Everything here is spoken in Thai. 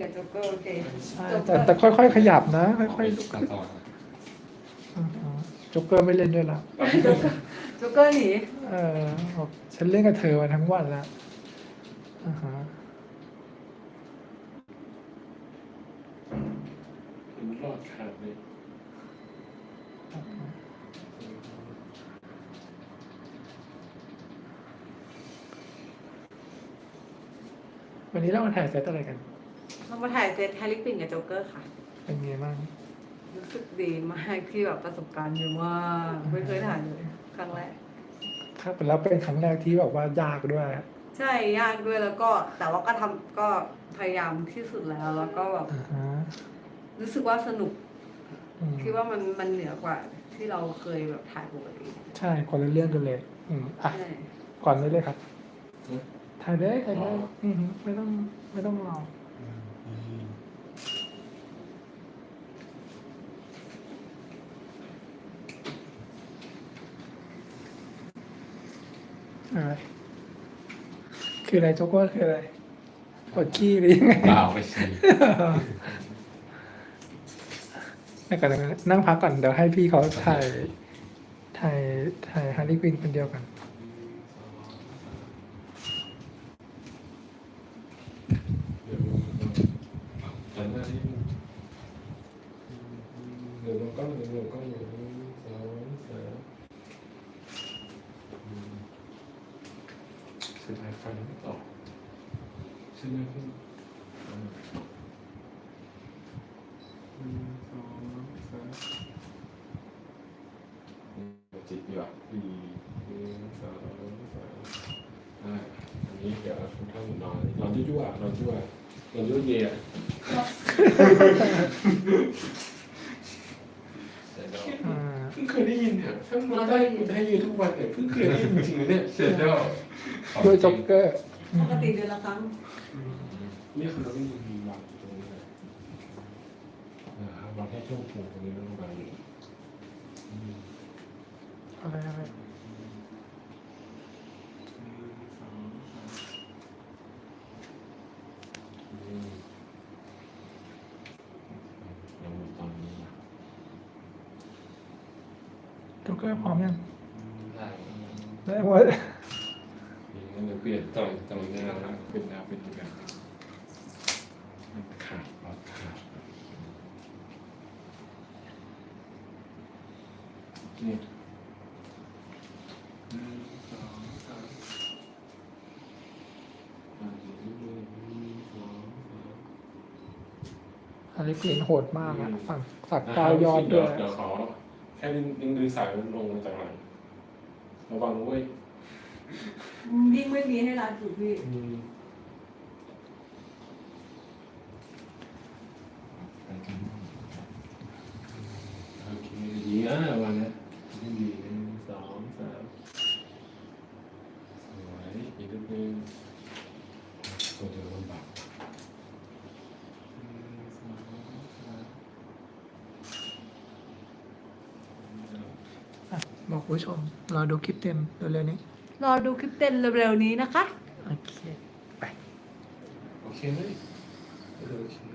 กับโจ๊กเกอร์โอเคใช่แต่แต่ค่อยๆขยับนะ ค่อยๆลุกขึ้นอือฮึโจ๊กเกอร์ไม่เล่นด้วยละโจ๊กเกอร์หนีเออบอกฉันเล่นกับเธอมาทั้งวันแล้วอ่าฮะมันรอดขาดเลยวันนี้เรามาถ่ายเซตอะไรกัน เรามาถ่ายเซตแฮร์รี่ปินกับโจ๊กเกอร์ค่ะ เป็นไงบ้าง รู้สึกดีมากที่แบบประสบการณ์เยอะมากไม่เคยถ่ายเลยครั้งแรก ครับแล้วเป็นครั้งแรกที่แบบว่ายากด้วยใช่ยากด้วยแล้วก็แต่ว่าก็ทำก็พยายามที่สุดแล้ว แล้วก็แบบอ่าฮะรู้สึกว่าสนุกอืมคิดว่ามันมันเหนือกว่าที่เราเคยแบบถ่ายปกติใช่คนละเรื่องกันเลย อืมอะ ใช่ก่อนได้เลยครับ ถ่ายเลยถ่ายเลยอืมไม่ต้องไม่ต้องรอ อะไร คืออะไรโจ๊กเกอร์คืออะไรปวดขี้หรือยังไงเปล่าไปสินั่งก่อนนั่งพักก่อนเดี๋ยวให้พี่เขาถ่ายถ่ายถ่ายฮาร์ลีควินคนเดียวกันเดี๋ยวหันหน้าที่เดี๋ยวลงกล้องเดี๋ยวลงกล้องอยู่หนึ่งสองสามอืม เสียดายไฟไม่ตอใช่ไหมพี่อ่าหนึ่งสองสามจิตดีกว่าดีหนึ่งสองสามอ่าอันนี้เดี๋ยวทุกท่านนอนนอนยั่วๆนอนยั่วนอนยั่วเย่ร็จแล้ว อ่า เพิ่งเคยได้ยินเนี่ย ถ้ามันได้มันได้ยืนทุกวันเนี่ยเพิ่งเคยได้ยินจริงๆนะเนี่ยเสร็จแล้วด้วยจ็อกเกอร์ ปกติเดือนละครั้งนี่คือเราไม่มีวางอยู่ตรงนี้เลยนะครับวางแค่ช่วงหูตรงนี้แล้ววางไปอะไรอะไร อืมยังอยู่ตอนนี้นะ จ็อ กเกอร์พร้อมยังได้ได้หมดงั้นเดี๋ยวเปลี่ยนต่อยต่อยแนวนะเป็นแนวเป็นยังไงมันขาดรอดขาดนี่หนึ่งสองสามอ่าหนึ่งหนึ่งหนึ่งสองสามฮาร์ลีควินโหดมากอะฝั่งสักกาวยอดด้วย เดี๋ยวขอ ค่ดึงดึงดึงสายมันลงมาจากหลังระวังเว้ยยิ่งไม่มีให้ร้านถูกพี่ อืมโอเคดีนะวันนี้ดีดีหนึ่งสองสามสวยอีกนิดนึงตัวเดียวลำบากหนึ่งสองสาม อะ บอกคุณผู้ชม รอดูคลิปเต็มเร็วๆนี้ รอดูคลิปเต้นเร็วๆนี้นะคะ โอเค ไป โอเคไหมเออโอเค